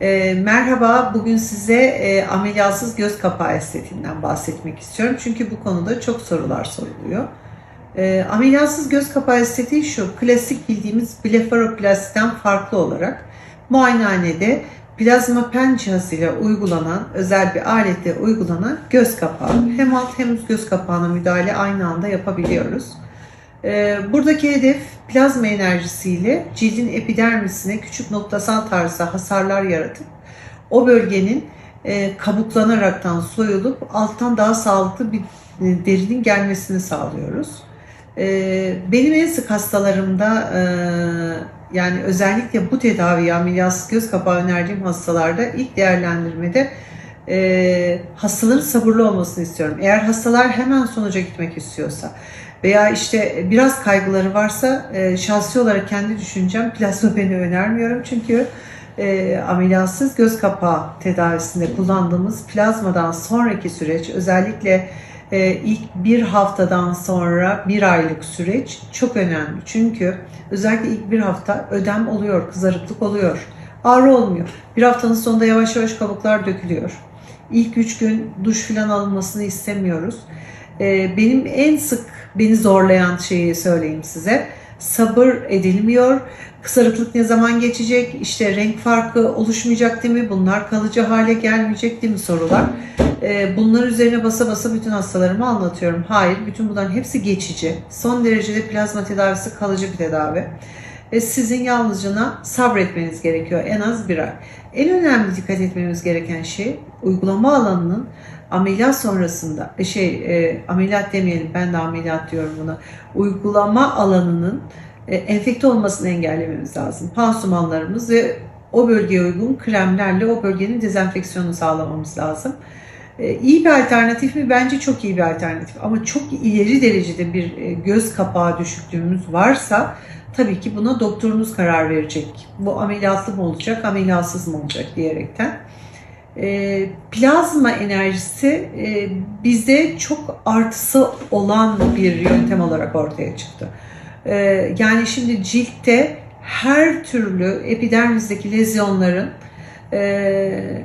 E, merhaba, bugün size e, ameliyatsız göz kapağı estetiğinden bahsetmek istiyorum. Çünkü bu konuda çok sorular soruluyor. E, ameliyatsız göz kapağı estetiği şu, klasik bildiğimiz blefaroplasiden farklı olarak muayenehanede plazma pen cihazıyla uygulanan, özel bir aletle uygulanan göz kapağı. Hem alt hem üst göz kapağına müdahale aynı anda yapabiliyoruz. Ee, Buradaki hedef plazma enerjisiyle cildin epidermisine küçük noktasal tarzda hasarlar yaratıp o bölgenin e, kabuklanaraktan soyulup alttan daha sağlıklı bir e, derinin gelmesini sağlıyoruz. Ee, Benim en sık hastalarımda e, yani özellikle bu tedaviyi ameliyatsız göz kapağı önerdiğim hastalarda ilk değerlendirmede e, hastaların sabırlı olmasını istiyorum. Eğer hastalar hemen sonuca gitmek istiyorsa veya işte biraz kaygıları varsa e, şahsi olarak kendi düşüncem plazma peni önermiyorum. Çünkü e, ameliyatsız göz kapağı tedavisinde kullandığımız plazmadan sonraki süreç özellikle e, ilk bir haftadan sonra bir aylık süreç çok önemli. Çünkü özellikle ilk bir hafta ödem oluyor, kızarıklık oluyor, ağrı olmuyor. Bir haftanın sonunda yavaş yavaş kabuklar dökülüyor. İlk üç gün duş filan alınmasını istemiyoruz. Ee, benim en sık beni zorlayan şeyi söyleyeyim size. Sabır edilmiyor. Kısarıklık ne zaman geçecek? İşte renk farkı oluşmayacak değil mi? Bunlar kalıcı hale gelmeyecek değil mi sorular? Ee, bunlar üzerine basa basa bütün hastalarıma anlatıyorum. Hayır, bütün bunların hepsi geçici. Son derecede plazma tedavisi kalıcı bir tedavi. Sizin yalnızcına sabretmeniz gerekiyor en az bir ay. En önemli dikkat etmemiz gereken şey uygulama alanının ameliyat sonrasında e, şey e, ameliyat demeyelim ben de ameliyat diyorum buna uygulama alanının e, enfekte olmasını engellememiz lazım. Pansumanlarımız ve o bölgeye uygun kremlerle o bölgenin dezenfeksiyonunu sağlamamız lazım. E, iyi bir alternatif mi? Bence çok iyi bir alternatif. Ama çok ileri derecede bir e, göz kapağı düşüklüğümüz varsa tabii ki buna doktorunuz karar verecek. Bu ameliyatlı mı olacak, ameliyatsız mı olacak diyerekten. E, plazma enerjisi e, bizde çok artısı olan bir yöntem olarak ortaya çıktı. E, yani şimdi ciltte her türlü epidermizdeki lezyonların e,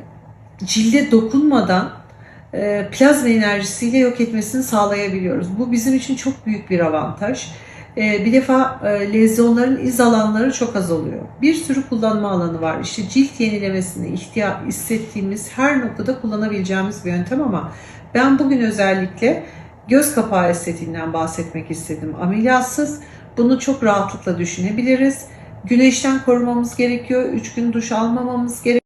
cilde dokunmadan e, plazma enerjisiyle yok etmesini sağlayabiliyoruz. Bu bizim için çok büyük bir avantaj. E, bir defa e, lezyonların iz alanları çok az oluyor. Bir sürü kullanma alanı var. İşte cilt yenilemesini ihtiyaç hissettiğimiz her noktada kullanabileceğimiz bir yöntem ama ben bugün özellikle göz kapağı estetiğinden bahsetmek istedim. Ameliyatsız bunu çok rahatlıkla düşünebiliriz. Güneşten korumamız gerekiyor. 3 gün duş almamamız gerekiyor.